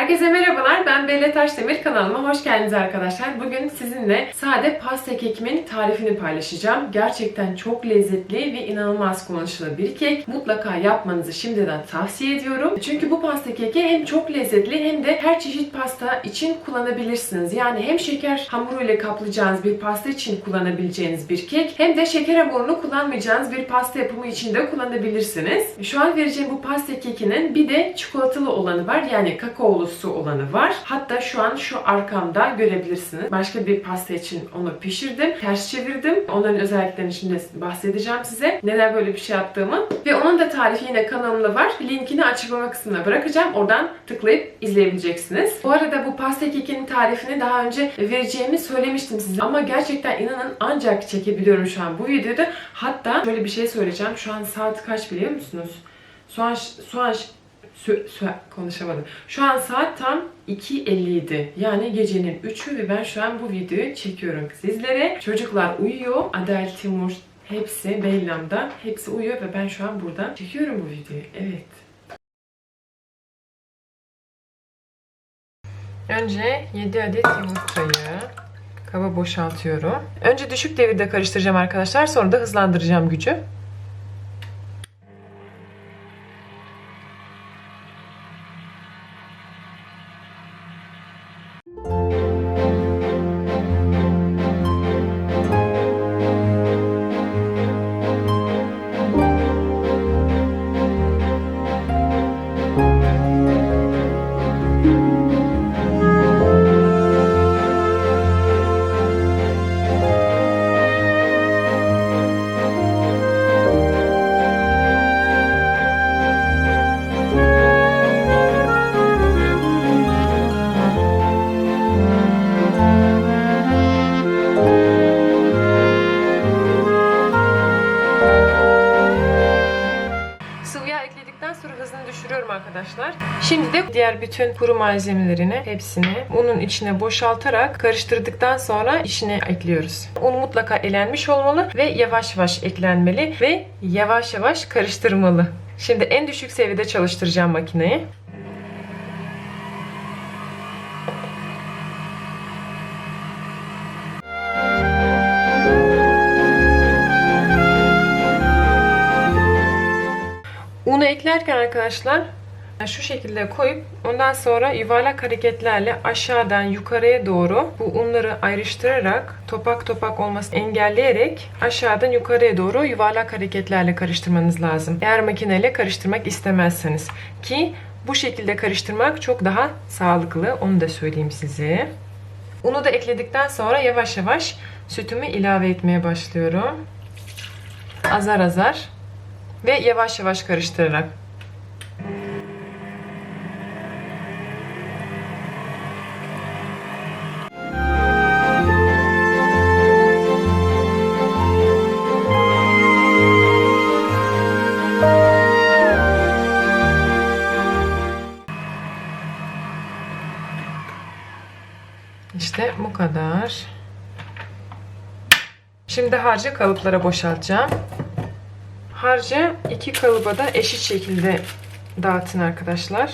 Herkese merhabalar. Ben Belle Taşdemir kanalıma hoş geldiniz arkadaşlar. Bugün sizinle sade pasta kekimin tarifini paylaşacağım. Gerçekten çok lezzetli ve inanılmaz kullanışlı bir kek. Mutlaka yapmanızı şimdiden tavsiye ediyorum. Çünkü bu pasta keki hem çok lezzetli hem de her çeşit pasta için kullanabilirsiniz. Yani hem şeker hamuru ile kaplayacağınız bir pasta için kullanabileceğiniz bir kek hem de şeker hamurunu kullanmayacağınız bir pasta yapımı için de kullanabilirsiniz. Şu an vereceğim bu pasta kekinin bir de çikolatalı olanı var. Yani kakaolusu olanı var. Hatta şu an şu arkamda görebilirsiniz. Başka bir pasta için onu pişirdim. Ters çevirdim. Onların özelliklerini şimdi bahsedeceğim size. Neden böyle bir şey yaptığımı. Ve onun da tarifi yine kanalımda var. Linkini açıklama kısmına bırakacağım. Oradan tıklayıp izleyebileceksiniz. Bu arada bu pasta kekinin tarifini daha önce vereceğimi söylemiştim size. Ama gerçekten inanın ancak çekebiliyorum şu an bu videoda. Hatta şöyle bir şey söyleyeceğim. Şu an saat kaç biliyor musunuz? Soğan, soğan, sö, sö, konuşamadım. Şu an saat tam 2.57. Yani gecenin 3'ü ve ben şu an bu videoyu çekiyorum sizlere. Çocuklar uyuyor. Adel, Timur hepsi Bellam'da. Hepsi uyuyor ve ben şu an burada çekiyorum bu videoyu. Evet. Önce 7 adet yumurtayı kaba boşaltıyorum. Önce düşük devirde karıştıracağım arkadaşlar. Sonra da hızlandıracağım gücü. Diğer bütün kuru malzemelerini hepsini unun içine boşaltarak karıştırdıktan sonra içine ekliyoruz. Un mutlaka elenmiş olmalı ve yavaş yavaş eklenmeli ve yavaş yavaş karıştırmalı. Şimdi en düşük seviyede çalıştıracağım makineyi. Unu eklerken arkadaşlar şu şekilde koyup ondan sonra yuvarlak hareketlerle aşağıdan yukarıya doğru bu unları ayrıştırarak topak topak olmasını engelleyerek aşağıdan yukarıya doğru yuvarlak hareketlerle karıştırmanız lazım. Eğer makineyle karıştırmak istemezseniz ki bu şekilde karıştırmak çok daha sağlıklı onu da söyleyeyim size. Unu da ekledikten sonra yavaş yavaş sütümü ilave etmeye başlıyorum. Azar azar ve yavaş yavaş karıştırarak. Kadar. Şimdi harcı kalıplara boşaltacağım. Harcı iki kalıba da eşit şekilde dağıtın arkadaşlar.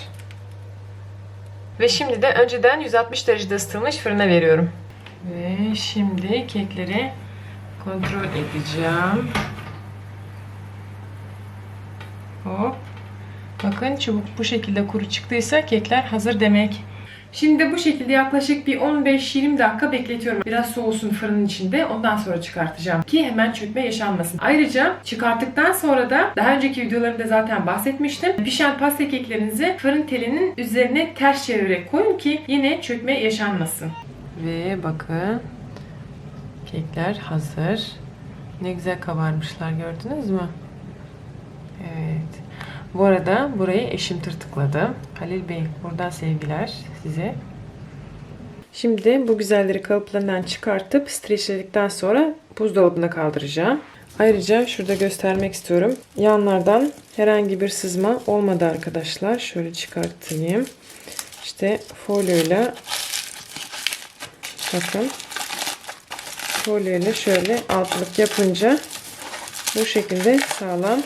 Ve şimdi de önceden 160 derecede ısıtılmış fırına veriyorum. Ve şimdi kekleri kontrol edeceğim. Hop. Bakın çubuk bu şekilde kuru çıktıysa kekler hazır demek. Şimdi bu şekilde yaklaşık bir 15-20 dakika bekletiyorum. Biraz soğusun fırının içinde. Ondan sonra çıkartacağım. Ki hemen çökme yaşanmasın. Ayrıca çıkarttıktan sonra da daha önceki videolarımda zaten bahsetmiştim. Pişen pasta keklerinizi fırın telinin üzerine ters çevirerek koyun ki yine çökme yaşanmasın. Ve bakın kekler hazır. Ne güzel kabarmışlar gördünüz mü? Evet. Bu arada burayı eşim tırtıkladı. Halil Bey buradan sevgiler size. Şimdi bu güzelleri kalıplarından çıkartıp streçledikten sonra buzdolabına kaldıracağım. Ayrıca şurada göstermek istiyorum. Yanlardan herhangi bir sızma olmadı arkadaşlar. Şöyle çıkartayım. İşte folyoyla bakın folyoyla şöyle altlık yapınca bu şekilde sağlam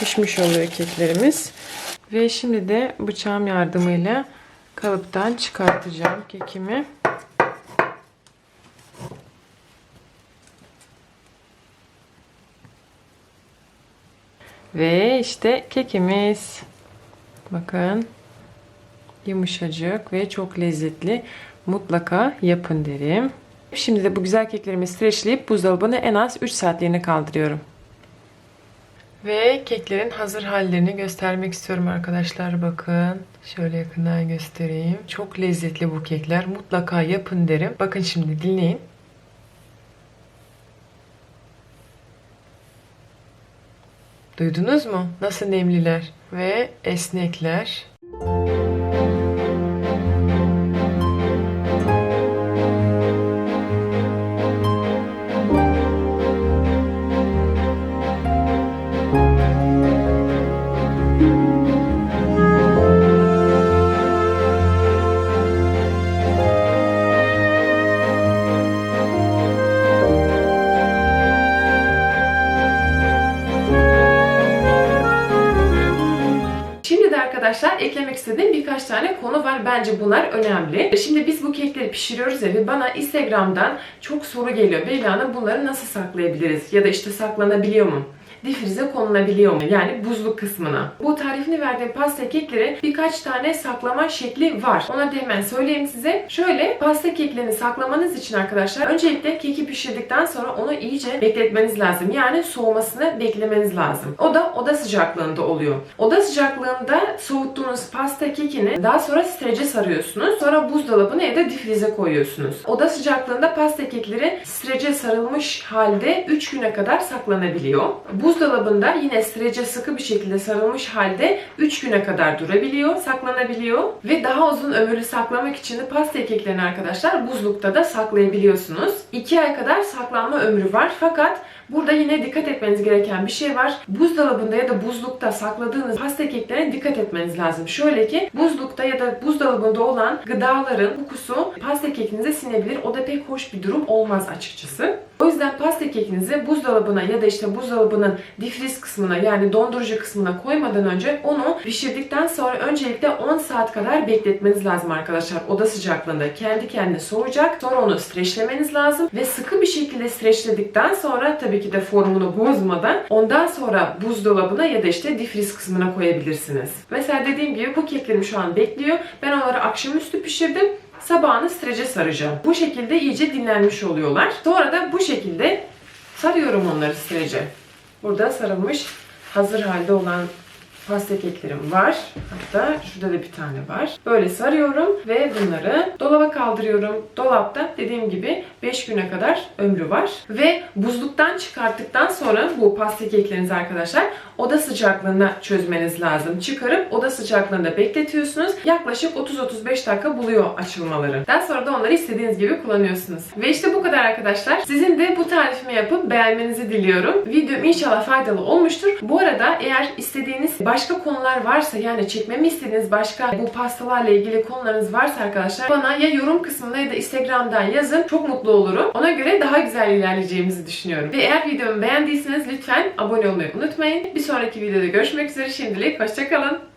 pişmiş oluyor keklerimiz. Ve şimdi de bıçağım yardımıyla kalıptan çıkartacağım kekimi. Ve işte kekimiz. Bakın. Yumuşacık ve çok lezzetli. Mutlaka yapın derim. Şimdi de bu güzel keklerimi streçleyip buzdolabına en az 3 saatliğine kaldırıyorum. Ve keklerin hazır hallerini göstermek istiyorum arkadaşlar. Bakın. Şöyle yakından göstereyim. Çok lezzetli bu kekler. Mutlaka yapın derim. Bakın şimdi dinleyin. Duydunuz mu? Nasıl nemliler ve esnekler. Arkadaşlar eklemek istediğim birkaç tane konu var. Bence bunlar önemli. Şimdi biz bu kekleri pişiriyoruz ya ve bana Instagram'dan çok soru geliyor. Beyla Hanım bunları nasıl saklayabiliriz? Ya da işte saklanabiliyor mu? Difrize konulabiliyor mu? Yani buzluk kısmına. Bu tarifini verdiğim pasta kekleri birkaç tane saklama şekli var. Ona da hemen söyleyeyim size. Şöyle pasta keklerini saklamanız için arkadaşlar öncelikle keki pişirdikten sonra onu iyice bekletmeniz lazım. Yani soğumasını beklemeniz lazım. O da oda sıcaklığında oluyor. Oda sıcaklığında soğuttuğunuz pasta kekini daha sonra strece sarıyorsunuz. Sonra buzdolabına ya da difrize koyuyorsunuz. Oda sıcaklığında pasta kekleri strece sarılmış halde 3 güne kadar saklanabiliyor. Buzdolabında yine strece sıkı bir şekilde sarılmış halde 3 güne kadar durabiliyor, saklanabiliyor ve daha uzun ömürlü saklamak için de pasta keklerini arkadaşlar buzlukta da saklayabiliyorsunuz. 2 ay kadar saklanma ömrü var fakat burada yine dikkat etmeniz gereken bir şey var. Buzdolabında ya da buzlukta sakladığınız pasta keklerine dikkat etmeniz lazım. Şöyle ki buzlukta ya da buzdolabında olan gıdaların kokusu pasta kekinize sinebilir. O da pek hoş bir durum olmaz açıkçası. O yüzden pasta kekinizi buzdolabına ya da işte buzdolabının difriz kısmına yani dondurucu kısmına koymadan önce onu pişirdikten sonra öncelikle 10 saat kadar bekletmeniz lazım arkadaşlar. Oda sıcaklığında kendi kendine soğuyacak. Sonra onu streçlemeniz lazım ve sıkı bir şekilde streçledikten sonra tabii ki de formunu bozmadan ondan sonra buzdolabına ya da işte difriz kısmına koyabilirsiniz. Mesela dediğim gibi bu keklerim şu an bekliyor. Ben onları akşamüstü pişirdim. Sabahını strece saracağım. Bu şekilde iyice dinlenmiş oluyorlar. Sonra da bu şekilde sarıyorum onları strece. Burada sarılmış hazır halde olan pasta keklerim var. Hatta şurada da bir tane var. Böyle sarıyorum ve bunları dolaba kaldırıyorum. Dolapta dediğim gibi 5 güne kadar ömrü var. Ve buzluktan çıkarttıktan sonra bu pasta keklerinizi arkadaşlar oda sıcaklığında çözmeniz lazım. Çıkarıp oda sıcaklığında bekletiyorsunuz. Yaklaşık 30-35 dakika buluyor açılmaları. Daha sonra da onları istediğiniz gibi kullanıyorsunuz. Ve işte bu kadar arkadaşlar. Sizin de bu tarifimi yapıp beğenmenizi diliyorum. Videom inşallah faydalı olmuştur. Bu arada eğer istediğiniz başka konular varsa yani çekmemi istediğiniz başka bu pastalarla ilgili konularınız varsa arkadaşlar bana ya yorum kısmında ya da Instagram'dan yazın. Çok mutlu olurum. Ona göre daha güzel ilerleyeceğimizi düşünüyorum. Ve eğer videomu beğendiyseniz lütfen abone olmayı unutmayın. Bir sonraki videoda görüşmek üzere. Şimdilik hoşçakalın.